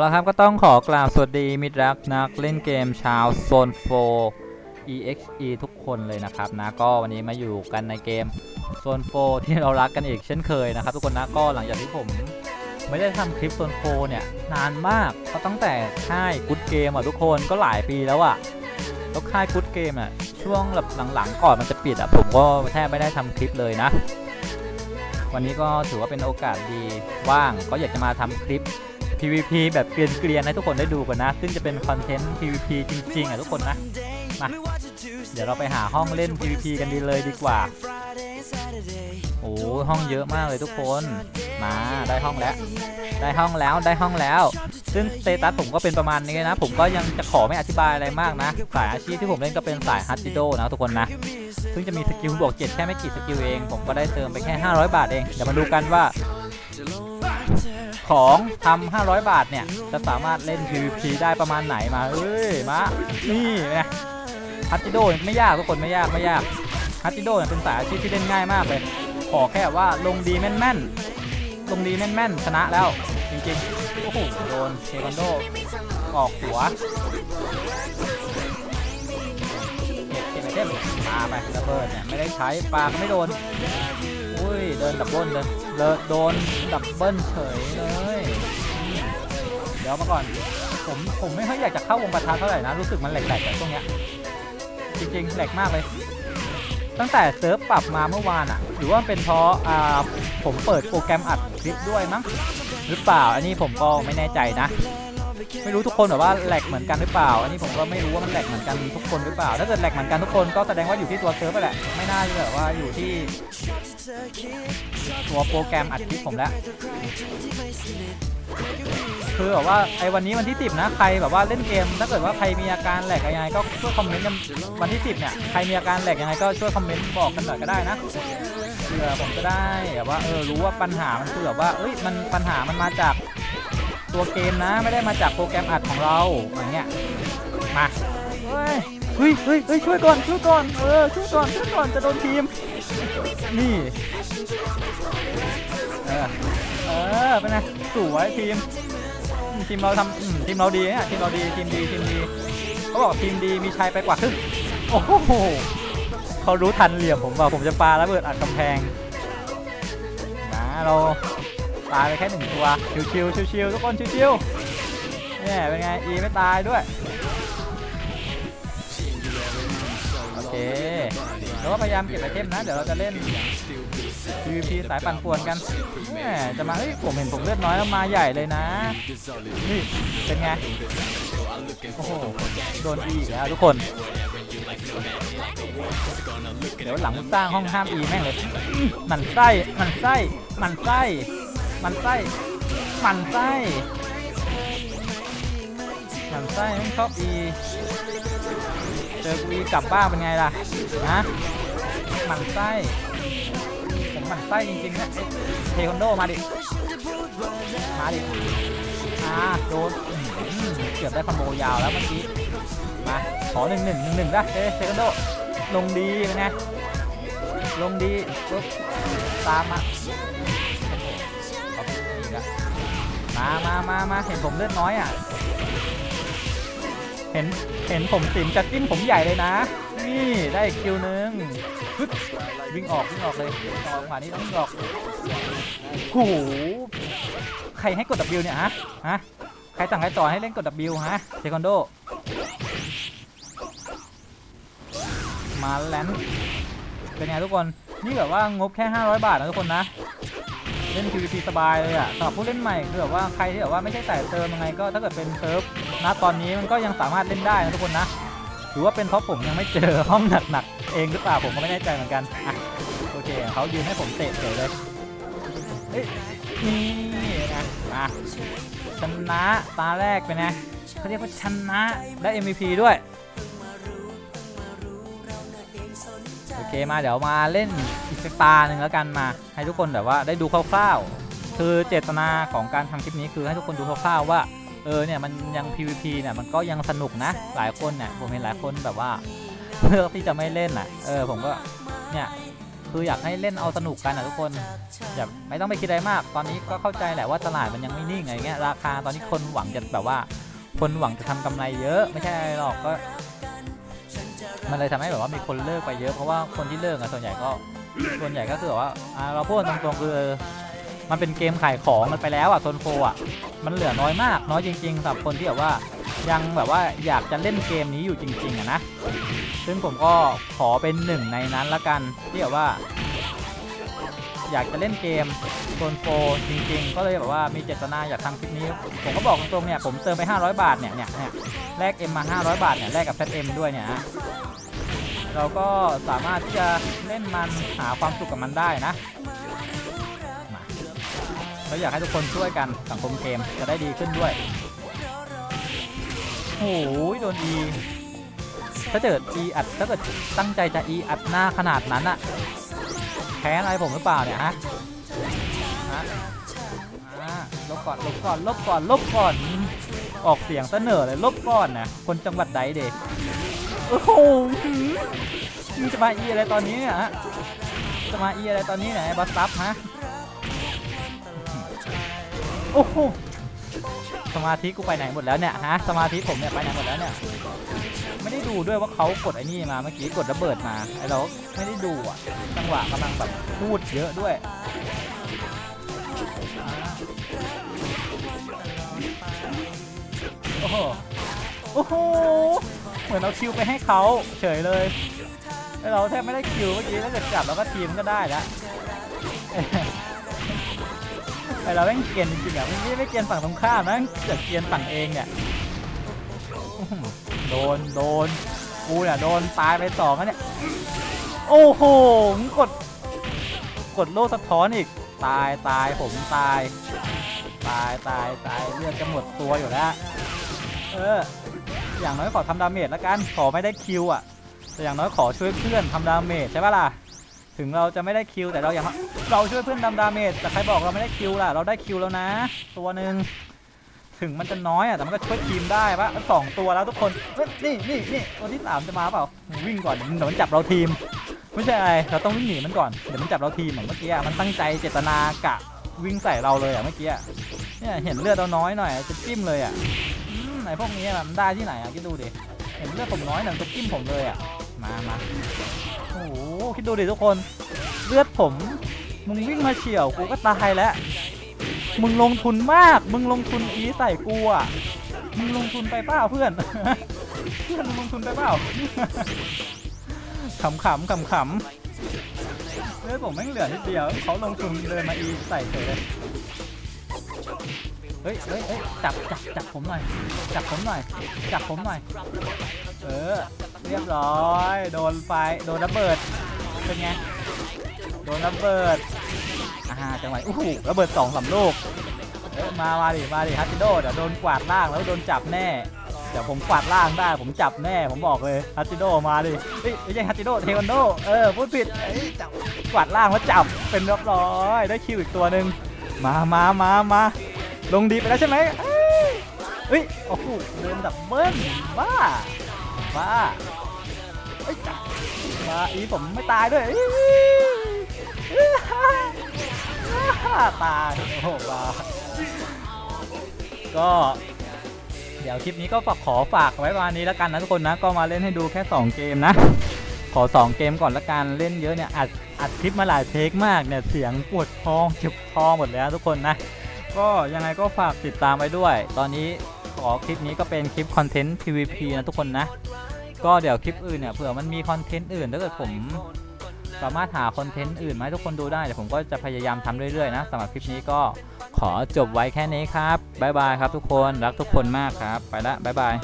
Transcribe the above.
แล้วครับก็ต้องขอกล่าวสวัสดีมิตรรักนักเล่นเกมชาวโซน4 EXE ทุกคนเลยนะครับนะก็วันนี้มาอยู่กันในเกมโซน4ที่เรารักกันอีกเช่นเคยนะครับ ทุกคนนะก็หลังจากที่ผมไม่ได้ทำคลิปโซน4เนี่ยนานมากก็ตั้งแต่ค่ายกู๊ดเกมอะทุกคนก็หลายปีแล้วอะแล้วค่ายกู๊ดเกมอะช่วงหลังๆก่อนมันจะปิดอะผมก็แทบไม่ได้ทำคลิปเลยนะ วันนี้ก็ถือว่าเป็นโอกาสดีว่างก็อยากจะมาทำคลิป PVP แบบเกรียนๆให้ทุกคนได้ดูกันนะ ซึ่งจะเป็นคอนเทนต์ PVP จริง ๆอะทุกคนนะมาเดี๋ยวเราไปหาห้องเล่น PVP กันดีเลยดีกว่า โอ้ห้องเยอะมากเลยทุกคน มาได้ห้องแล้ว ได้ห้องแล้วได้ห้องแล้ว ซึ่งสเตตัสผมก็เป็นประมาณนี้นะ ผมก็ยังจะขอไม่อธิบายอะไรมากนะ สายอาชีพที่ผมเล่นก็เป็นสายฮัตติโดนะทุกคนนะ ซึ่งจะมีสกิลบวกเจ็ดแค่ไม่กี่สกิลเอง ผมก็ได้เติมไปแค่ 500 บาทเอง เดี๋ยวมาดูกันว่า ของทำ500 บาทเนี่ย จะสามารถเล่น PVP ได้ประมาณไหนมาเอ้ยมา นี่นะฮัตติโดไม่ยากทุกคนไม่ยากไม่ยากฮัตติโดเป็นสายอาชีพที่เล่นง่ายมากเลย ขอแค่ว่าลงดีแม่นๆ ลงดีแม่นๆ ชนะแล้ว จริงๆ โอ้โห โดนเทควันโด ออกหัวเก็บเก็บไอเทมปาไประเบิดเนี่ย ไม่ได้ใช้ปาก็ไม่โดน ยเดินดับเบิลเลยเดินโดนดับเบิลเฉยเลยเดี๋ยวมาก่อน ผมผมไม่ค่อยอยากจะเข้าวงประทะเท่าไหร่นะ รู้สึกมันแหลกๆแต่ตรงเนี้ยจริงๆแหลกมากเลย ตั้งแต่เซิร์ฟปรับมาเมื่อวานอะหรือว่าเป็นเพราะอ่าผมเปิดโปรแกรมอัดคลิปด้วยมั้งหรือเปล่า อันนี้ผมก็ไม่แน่ใจนะไม่รู้ทุกคนแบบว่าแหลกเหมือนกันหรือเปล่า อันนี้ผมก็ไม่รู้ว่ามันแหลกเหมือนกันทุกคนหรือเปล่า ถ้าเกิดแหลกเหมือนกันทุกคนก็แสดงว่าอยู่ที่ตัวเซิร์ฟไปแหละ ไม่น่าจะแบบว่าอยู่ที่ ตัวโปรแกรมอัดคลิปผมแล้วคือแบบว่าไอ้วันนี้วันที่ 10 นะใครแบบว่าเล่นเกมถ้าเกิดว่าใครมีอาการแหลกยังไงก็ช่วยคอมเมนต์กันวันที่ 10 เนี่ยใครมีอาการแหลกยังไงก็ช่วยคอมเมนต์บอกกันหน่อยก็ได้นะเพื่อผมจะได้แบบว่าเออรู้ว่าปัญหามันคือแบบว่าเอ้ยมันปัญหามันมาจากตัวเกมนะไม่ได้มาจากโปรแกรมอัดของเราอย่างเงี้ยมาเฮ้ยเฮ้ยเฮ้ยเฮ้ยช่วยก่อนช่วยก่อนเออช่วยก่อนช่วยก่อนจะโดนทีม นี่ เออ เออ เป็นไงสวยทีม ทีมเราทำอืมทีมเราดีเนี่ยทีมเราดีทีมดีทีมดีเขาบอกทีมดีมีชัยไปกว่าครึ่งโอ้โหเขารู้ทันเหลี่ยมผมว่าผมจะปาระเบิดอัดกำแพงนะเราตายไปแค่หนึ่งตัว ชิวๆชิวๆทุกคนชิวๆเนี่ยเป็นไงอีไม่ตายด้วย โอเค แล้วก็พยายามเก็บไอเทมนะ เดี๋ยวเราจะเล่น PVP สายปั่นป่วนกันแหมจะมาเฮ้ยผมเห็นผมเลือดน้อยแล้วมาใหญ่เลยนะ นี่เป็นไง โอ้โห โดนอีกแล้วทุกคน เดี๋ยวหลังสร้างห้องห้ามอีแม่งเลย มันไส้ มันไส้ มันไส้ มันไส้ มันไส้ มันไส้ไม่ชอบอี เจอกูอีกลับบ้านเป็นไงล่ะฮะหมั่นไส้ผมหมั่นไส้จริงๆนะเทควันโดมาดิมาดิอ่าโดนเกือบได้คอมโบยาวแล้วเมื่อกี้มาขอหนึ่งหนึ่งหนึ่งหนึ่งนะเอ๊ะเทควันโดลงดีเป็นไงลงดีปุ๊บตามมาเอาอีกแล้วมามามามาเห็นผมเลือดน้อยอะ เห็นเห็นผมสินจะจิ้มผมใหญ่เลยนะ นี่ได้คิวนึงปึ๊บวิ่งออกวิ่งออกเลยต่ออกขวานี้ต้องวิ่งออกโอ้โหใครให้กด W เนี่ยฮะฮะใครสั่งใครต่อให้เล่นกด W ฮะเทควันโดมาแลนด์เป็นไงทุกคนนี่แบบว่างบแค่ 500 บาทนะทุกคนนะ เล่น PVP สบายเลยอะสำหรับผู้เล่นใหม่คือแบบว่าใครที่แบบว่าไม่ใช่สายเติมยังไงก็ถ้าเกิดเป็นเซิร์ฟนะตอนนี้มันก็ยังสามารถเล่นได้นะทุกคนนะหรือว่าเป็นเพราะผมยังไม่เจอห้องหนักๆเองหรือเปล่าผมก็ไม่แน่ใจเหมือนกันอะโอเคเขายืนให้ผมเตะเฉยเลยเฮ้ยนี่นะมาชนะตาแรกเป็นไงเขาเรียกว่าชนะได้ MVP ด้วย โอเคมาเดี๋ยวมาเล่นอีกสักตาหนึ่งแล้วกันมา ให้ทุกคนแบบว่าได้ดูคร่าวๆ คือเจตนาของการทำคลิปนี้คือให้ทุกคนดูคร่าวๆว่าเออเนี่ยมันยัง PVP เนี่ยมันก็ยังสนุกนะ หลายคนเนี่ยผมเห็นหลายคนแบบว่าเลือกที่จะไม่เล่นอะเออผมก็เนี่ยคืออยากให้เล่นเอาสนุกกันนะทุกคนอย่าไม่ต้องไปคิดอะไรมาก ตอนนี้ก็เข้าใจแหละว่าตลาดมันยังไม่นิ่งอะไรเงี้ยราคาตอนนี้คนหวังจะแบบว่า คนหวังจะทำกำไรเยอะ ไม่ใช่อะไรหรอกก็ มันเลยทำให้แบบว่ามีคนเลิกไปเยอะเพราะว่าคนที่เลิกอะส่วนใหญ่ก็ส่วนใหญ่ก็คือแบบว่าอ่าเราพูดตรงๆคือมันเป็นเกมขายของมันไปแล้วอะโซนโฟอะมันเหลือน้อยมากน้อยจริงๆสำหรับคนที่แบบว่ายังแบบว่าอยากจะเล่นเกมนี้อยู่จริงๆอะนะซึ่งผมก็ขอเป็นหนึ่งในนั้นละกันที่แบบว่า อยากจะเล่นเกมโซนโฟจริง ๆ ก็เลยแบบว่ามีเจตนาอยากทำคลิปนี้ ผมก็บอกตรงๆเนี่ยผมเติมไป 500 บาทเนี่ยเนี่ยเนี่ยแลกเอ็มมา 500 บาทเนี่ยแลกกับแฟตเอ็มด้วยเนี่ย เราก็สามารถที่จะเล่นมันหาความสุขกับมันได้นะมาเราอยากให้ทุกคนช่วยกันสังคมเกมจะได้ดีขึ้นด้วยโอ้ยโดนอีถ้าเกิดอีอัดถ้าเกิดตั้งใจจะอีอัดหน้าขนาดนั้นอะแพ้อะไรผมหรือเปล่าเนี่ยฮะฮะลบก่อนลบก่อนลบก่อนลบก่อน ออกเสียงเสนอเลยลบก่อนนะคนจังหวัดใดเด็ก โอ้โหมึงจะมาอีอะไรตอนนี้เนี่ยฮะจะมาอีอะไรตอนนี้เนี่ยไอ้บัสซับฮะโอ้โหสมาธิกูไปไหนหมดแล้วเนี่ยฮะสมาธิผมเนี่ยไปไหนหมดแล้วเนี่ยไม่ได้ดูด้วยว่าเขากดไอ้นี่มาเมื่อกี้กดระเบิดมาไอ้เราไม่ได้ดูอะจังหวะกำลังแบบพูดเยอะด้วยโอ้โหโอ้โห เหมือนเราคิวไปให้เขาเฉยเลยไอเราแทบไม่ได้คิวเมื่อกี้ถ้าเกิดจับแล้วก็ทีมก็ได้แล้วไอเราแม่งเกียนจริงๆอะไม่ไม่เกียนฝั่งตรงข้ามนะเกิดเกียนฝั่งเองเนี่ยโดนโดนกูเนี่ยโดนตายไปสองแล้วเนี่ยโอ้โหกด กดโลสะท้อนอีก ตายตายผมตาย ตายตายตายเลือดจะหมดตัวอยู่แล้ว เออ อย่างน้อยขอทำดาเมจแล้วกัน ขอไม่ได้คิวอะ แต่อย่างน้อยขอช่วยเพื่อนทำดาเมจใช่ปะล่ะ ถึงเราจะไม่ได้คิวแต่เราอยากเราช่วยเพื่อนทำดาเมจแต่ใครบอกเราไม่ได้คิวล่ะ เราได้คิวแล้วนะ ตัวหนึ่งถึงมันจะน้อยอะแต่มันก็ช่วยทีมได้ปะสองตัวแล้วทุกคนนี่นี่นี่ตัวที่สามจะมาเปล่าวิ่งก่อนเดี๋ยวมันจับเราทีม ไม่ใช่อะไรเราต้องวิ่งหนีมันก่อนเดี๋ยวมันจับเราทีมเหมือนเมื่อกี้มันตั้งใจเจตนากะวิ่งใส่เราเลยอะเมื่อกี้เนี่ยเห็นเลือดเราน้อยหน่อยจะจิ้มเลยอะ ไหนพวกนี้มันได้ที่ไหนอะคิดดูดิเห็นเลือดผมน้อยหน่อยจะจิ้มผมเลยอะมามาโอ้โหคิดดูดิทุกคนเลือดผมมึงวิ่งมาเฉี่ยวกูก็ตายแล้วมึงลงทุนมาก มึงลงทุนอีใส่กูอะมึงลงทุนไปเปล่าเพื่อนเพื่อนมึงลงทุนไปเปล่าขำขำขำขำเฮ้ยผมไม่งเหลือนิดเดียวเขาลงทุนเดินมาอีใส่เฉยเลย เฮ้ยเฮ้ยเฮ้ยจับจับจับผมหน่อย จับผมหน่อย จับผมหน่อย เออ เรียบร้อย โดนไฟ โดนระเบิด เป็นไง โดนระเบิดอ่าจังหวะอู้หูระเบิดสองสามลูกเอ้ยมา มาดิ มาดิฮัตติโดเดี๋ยวโดนกวาดล่างแล้วโดนจับแน่ เดี๋ยวผมกวาดล่างได้ ผมจับแน่ ผมบอกเลยฮัตติโดมาดิเฮ้ยไม่ใช่ฮัตติโดเทควันโด เออ พูดผิดเอ้ยจับกวาดล่างแล้วจับ เป็นเรียบร้อย ได้คิวอีกตัวหนึ่งมามามามา ลงดีไปแล้วใช่ไหมเอ้ยเฮ้ยโอ้โหเดินดับเบิ้ลบ้าบ้าเอ้ยบมาอีผมไม่ตายด้วยตายโอ้โหมาก็เดี๋ยวคลิปนี้ก็ฝากขอฝากไว้ประมาณนี้แล้วกันนะทุกคนนะ ก็มาเล่นให้ดูแค่ 2 เกมนะ ขอ 2 เกมก่อนละกันเล่นเยอะเนี่ยอัดอัดคลิปมาหลายเทคมากเนี่ยเสียงปวดท้องเจ็บท้องหมดแล้วทุกคนนะ ก็ยังไงก็ฝากติดตามไว้ด้วย ตอนนี้ขอคลิปนี้ก็เป็นคลิปคอนเทนต์ PVP นะทุกคนนะ ก็เดี๋ยวคลิปอื่นเนี่ยเผื่อมันมีคอนเทนต์อื่นถ้าเกิดผมสามารถหาคอนเทนต์อื่นมาให้ทุกคนดูได้เดี๋ยวผมก็จะพยายามทำเรื่อยๆนะสำหรับคลิปนี้ก็ขอจบไว้แค่นี้ครับบ๊ายบายครับทุกคนรักทุกคนมากครับ ไปละบ๊ายบาย